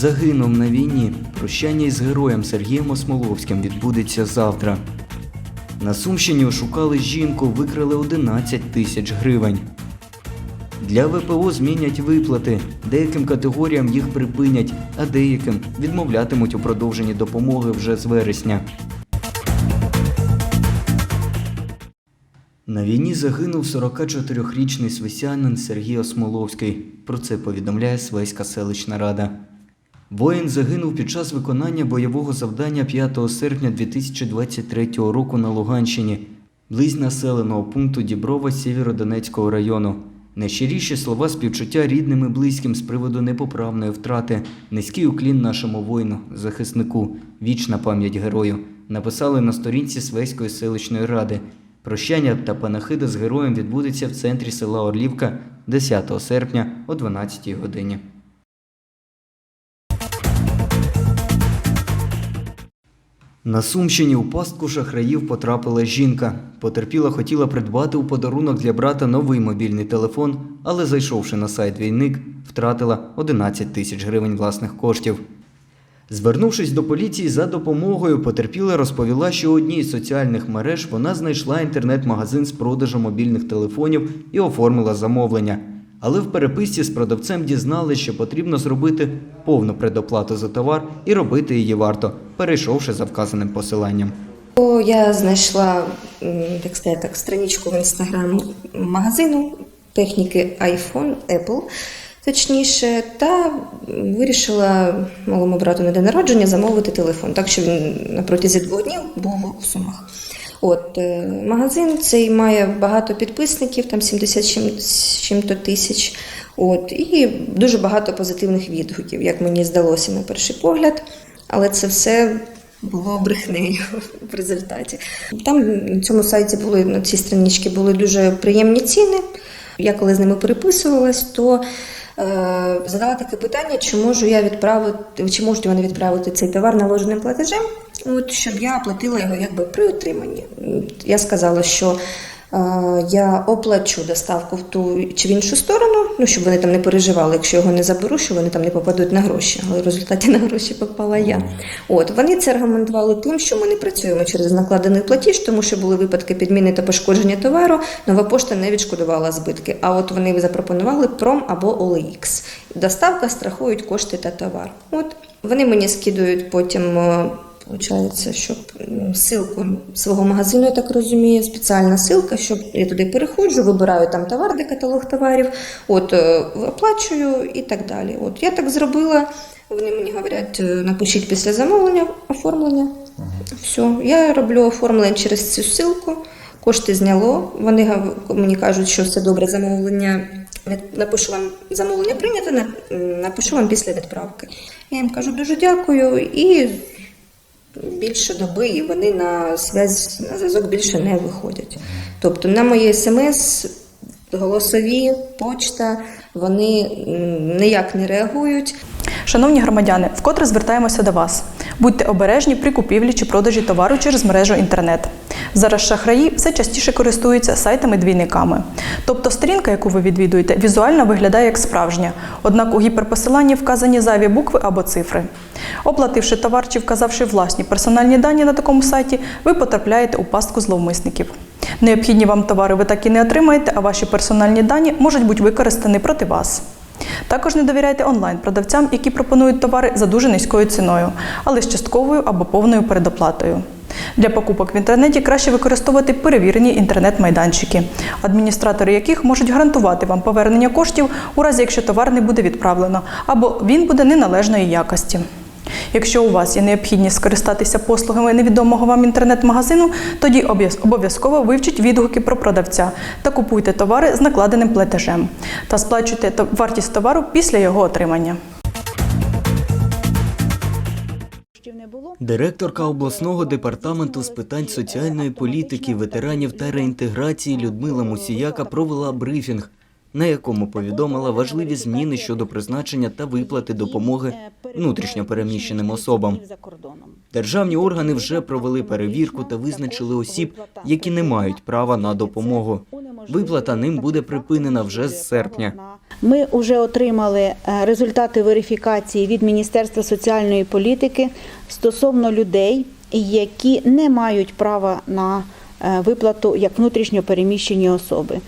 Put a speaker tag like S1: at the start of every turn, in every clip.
S1: Загинув на війні. Прощання із героєм Сергієм Осмоловським відбудеться завтра. На Сумщині ошукали жінку, викрали 11 тисяч гривень. Для ВПО змінять виплати. Деяким категоріям їх припинять, а деяким відмовлятимуть у продовженні допомоги вже з вересня. На війні загинув 44-річний свисянин Сергій Осмоловський. Про це повідомляє Свеська селищна рада. Воїн загинув під час виконання бойового завдання 5 серпня 2023 року на Луганщині, близь населеного пункту Діброва Сєвєродонецького району. Найщиріші слова співчуття рідним і близьким з приводу непоправної втрати, низький уклін нашому воїну, захиснику, вічна пам'ять герою, написали на сторінці Свеської селищної ради. Прощання та панахида з героєм відбудеться в центрі села Орлівка 10 серпня о 12 годині. На Сумщині у пастку шахраїв потрапила жінка. Потерпіла хотіла придбати у подарунок для брата новий мобільний телефон, але зайшовши на сайт Війник, втратила 11 тисяч гривень власних коштів. Звернувшись до поліції за допомогою, потерпіла розповіла, що у одній з соціальних мереж вона знайшла інтернет-магазин з продажу мобільних телефонів і оформила замовлення. Але в переписці з продавцем дізналися, що потрібно зробити повну предоплату за товар і робити її варто, перейшовши за вказаним посиланням.
S2: Я знайшла так сказати, так, страничку в інстаграм магазину техніки iPhone, Apple, точніше, та вирішила малому брату на день народження замовити телефон, так що він протязі двох днів був у сумах. От е, магазин цей має багато підписників, там 70 з чим- з чим-то тисяч. От, і дуже багато позитивних відгуків, як мені здалося на перший погляд. Але це все було брехнею в результаті. Там на цьому сайті були на цій страничці були дуже приємні ціни. Я коли з ними переписувалась, то задала таке питання, чи можу я відправити, чи можуть вони відправити цей товар наложеним платежем, от, щоб я оплатила його якби при отриманні. Я сказала, що е, я оплачу доставку в ту чи в іншу сторону, ну щоб вони там не переживали, якщо його не заберу, що вони там не попадуть на гроші. Але в результаті на гроші попала я. От вони це аргументували тим, що ми не працюємо через накладений платіж, тому що були випадки підміни та пошкодження товару. Нова пошта не відшкодувала збитки. А от вони запропонували пром або OLX. Доставка страхують кошти та товар. От вони мені скидують потім. е, Получається, щоб м, ссылку свого магазину, я так розумію, спеціальна ссылка, щоб я туди переходжу, вибираю там товар, де каталог товарів, от е, оплачую і так далі. От я так зробила. Вони мені говорять, е, напишіть після замовлення оформлення. Все, я роблю оформлення через цю ссылку. Кошти зняло. Вони гав- мені кажуть, що все добре, замовлення. від- Напишу вам замовлення прийнято, на- м, напишу вам після відправки. Я їм кажу дуже дякую і більше доби, і вони на зв'язь на зв'язок більше не виходять. Тобто на мої смс, голосові, почта, вони ніяк не реагують.
S3: Шановні громадяни, вкотре звертаємося до вас. Будьте обережні при купівлі чи продажі товару через мережу інтернет. Зараз шахраї все частіше користуються сайтами-двійниками. Тобто сторінка, яку ви відвідуєте, візуально виглядає як справжня, однак у гіперпосиланні вказані зайві букви або цифри. Оплативши товар чи вказавши власні персональні дані на такому сайті, ви потрапляєте у пастку зловмисників. Необхідні вам товари ви так і не отримаєте, а ваші персональні дані можуть бути використані проти вас. Також не довіряйте онлайн-продавцям, які пропонують товари за дуже низькою ціною, але з частковою або повною передоплатою. Для покупок в інтернеті краще використовувати перевірені інтернет-майданчики, адміністратори яких можуть гарантувати вам повернення коштів у разі, якщо товар не буде відправлено, або він буде неналежної якості. Якщо у вас є необхідність скористатися послугами невідомого вам інтернет-магазину, тоді обов'язково вивчіть відгуки про продавця та купуйте товари з накладеним платежем та сплачуйте вартість товару після його отримання.
S1: Директорка обласного департаменту з питань соціальної політики, ветеранів та реінтеграції Людмила Мусіяка провела брифінг, на якому повідомила важливі зміни щодо призначення та виплати допомоги внутрішньо переміщеним особам. Державні органи вже провели перевірку та визначили осіб, які не мають права на допомогу. Виплата ним буде припинена вже з серпня.
S4: Ми вже отримали е, результати верифікації від Міністерства соціальної політики стосовно людей, які не мають права на е, виплату як внутрішньо переміщені особи.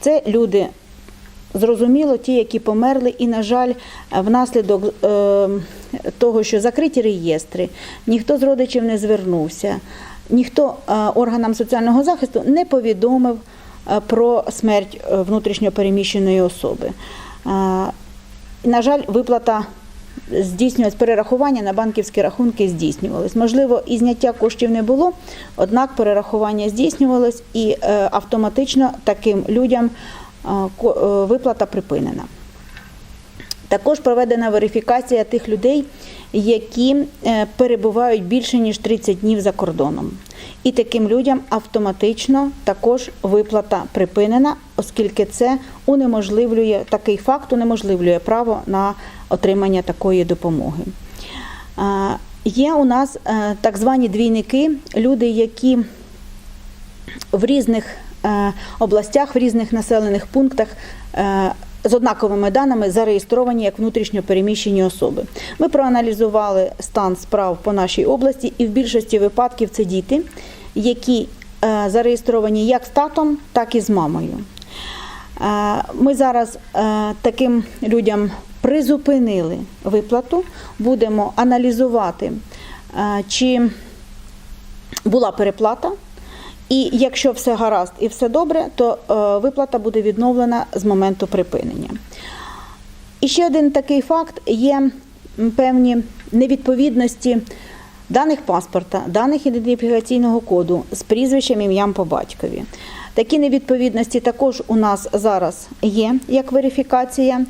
S4: Це люди, зрозуміло, ті, які померли, і, на жаль, внаслідок е, того, що закриті реєстри, ніхто з родичів не звернувся, ніхто органам соціального захисту не повідомив про смерть е, внутрішньо переміщеної особи. Е, На жаль, виплата здійснювалась, перерахування на банківські рахунки здійснювалось. Можливо, і зняття коштів не було, однак перерахування здійснювалось і е, автоматично таким людям е, е, виплата припинена. Також проведена верифікація тих людей, які е, перебувають більше ніж 30 днів за кордоном. І таким людям автоматично також виплата припинена, оскільки це унеможливлює такий факт, унеможливлює право на отримання такої допомоги. Є у нас е, так звані двійники, люди, які в різних е, областях, в різних населених пунктах е, з однаковими даними зареєстровані як внутрішньо переміщені особи. Ми проаналізували стан справ по нашій області, і в більшості випадків це діти, які е, зареєстровані як з татом, так і з мамою. Е, Ми зараз е, таким людям призупинили виплату, будемо аналізувати, чи була переплата. І якщо все гаразд і все добре, то е, виплата буде відновлена з моменту припинення. І ще один такий факт: є певні невідповідності даних паспорта, даних ідентифікаційного коду з прізвищем ім'ям по батькові. Такі невідповідності також у нас зараз є як верифікація.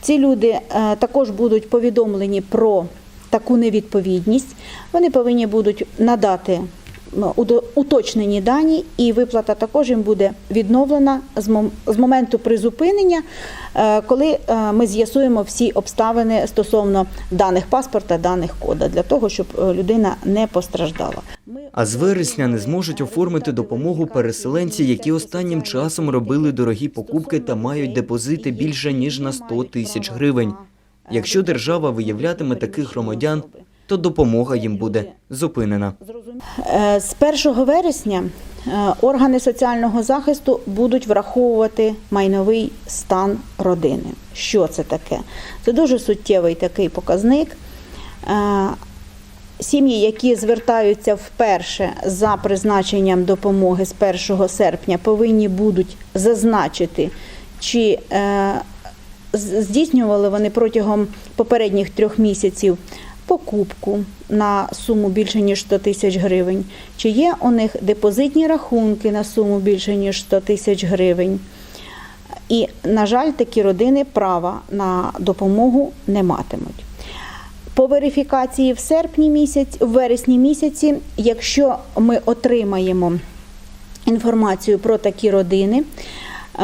S4: Ці люди е, також будуть повідомлені про таку невідповідність. Вони повинні будуть надати уточнені дані, і виплата також їм буде відновлена з мом- з моменту призупинення, е, коли е, ми з'ясуємо всі обставини стосовно даних паспорта, даних кода, для того, щоб е, людина не постраждала.
S1: А з вересня не зможуть оформити допомогу переселенці, які останнім часом робили дорогі покупки та мають депозити більше ніж на 100 тисяч гривень. Якщо держава виявлятиме таких громадян, то допомога їм буде зупинена.
S4: Е, З 1 вересня е, органи соціального захисту будуть враховувати майновий стан родини. Що це таке? Це дуже суттєвий такий показник. Е, Сім'ї, які звертаються вперше за призначенням допомоги з 1 серпня, повинні будуть зазначити, чи здійснювали вони протягом попередніх трьох місяців покупку на суму більше ніж 100 тисяч гривень, чи є у них депозитні рахунки на суму більше ніж 100 тисяч гривень. І, на жаль, такі родини права на допомогу не матимуть. По верифікації в серпні місяць, в вересні місяці, якщо ми отримаємо інформацію про такі родини,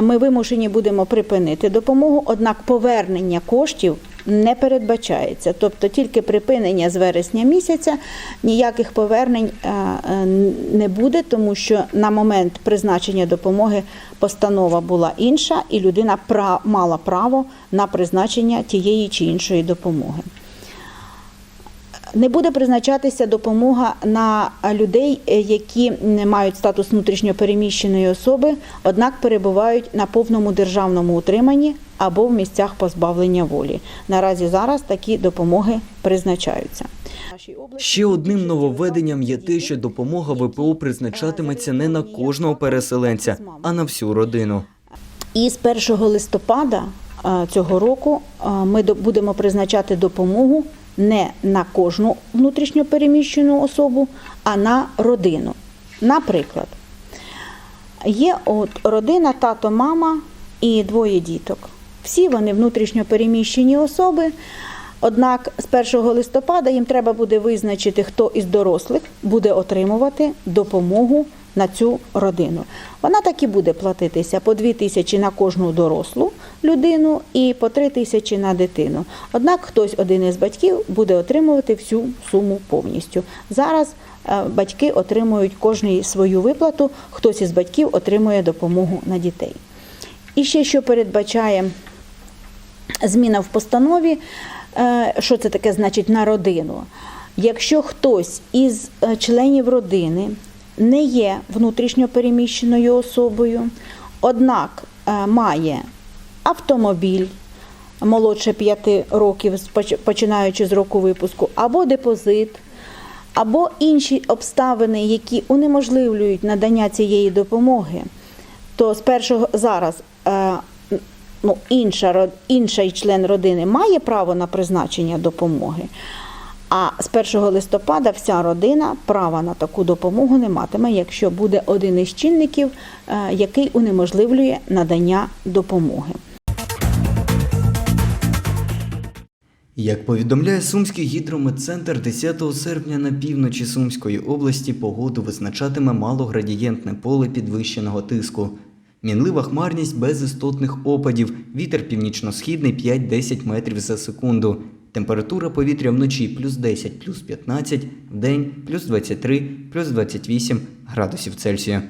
S4: ми вимушені будемо припинити допомогу, однак повернення коштів не передбачається. Тобто тільки припинення з вересня місяця ніяких повернень е, е, не буде, тому що на момент призначення допомоги постанова була інша, і людина мала право на призначення тієї чи іншої допомоги. Не буде призначатися допомога на людей, е, які не мають статус внутрішньопереміщеної особи, однак перебувають на повному державному утриманні або в місцях позбавлення волі. Наразі зараз такі допомоги призначаються.
S1: Ще одним нововведенням є те, що допомога ВПО призначатиметься не на кожного переселенця, а на всю родину.
S4: І з 1 листопада е, цього року е, ми будемо призначати допомогу не на кожну внутрішньо переміщену особу, а на родину. Наприклад, є от родина, тато, мама і двоє діток. Всі вони внутрішньо переміщені особи. Однак з 1 листопада їм треба буде визначити, хто із дорослих буде отримувати допомогу на цю родину. Вона так і буде платитися по 2 тисячі на кожну дорослу людину і по 3 тисячі на дитину. Однак хтось один із батьків буде отримувати всю суму повністю. Зараз е, батьки отримують кожний свою виплату, хтось із батьків отримує допомогу на дітей. І ще що передбачає зміна в постанові, е, що це таке значить на родину. Якщо хтось із е, членів родини не є внутрішньо переміщеною особою, однак е, має автомобіль молодше 5 років, починаючи з року випуску, або депозит, або інші обставини, які унеможливлюють надання цієї допомоги, то з першого зараз е, ну, інша, інший член родини має право на призначення допомоги. А з 1 листопада вся родина права на таку допомогу не матиме, якщо буде один із чинників, е, який унеможливлює надання допомоги.
S1: Як повідомляє Сумський гідрометцентр, 10 серпня на півночі Сумської області погоду визначатиме малоградієнтне поле підвищеного тиску. Мінлива хмарність без істотних опадів, вітер північно-східний 5-10 метрів за секунду. Температура повітря вночі плюс 10, плюс 15, вдень плюс 23, плюс 28 градусів Цельсія.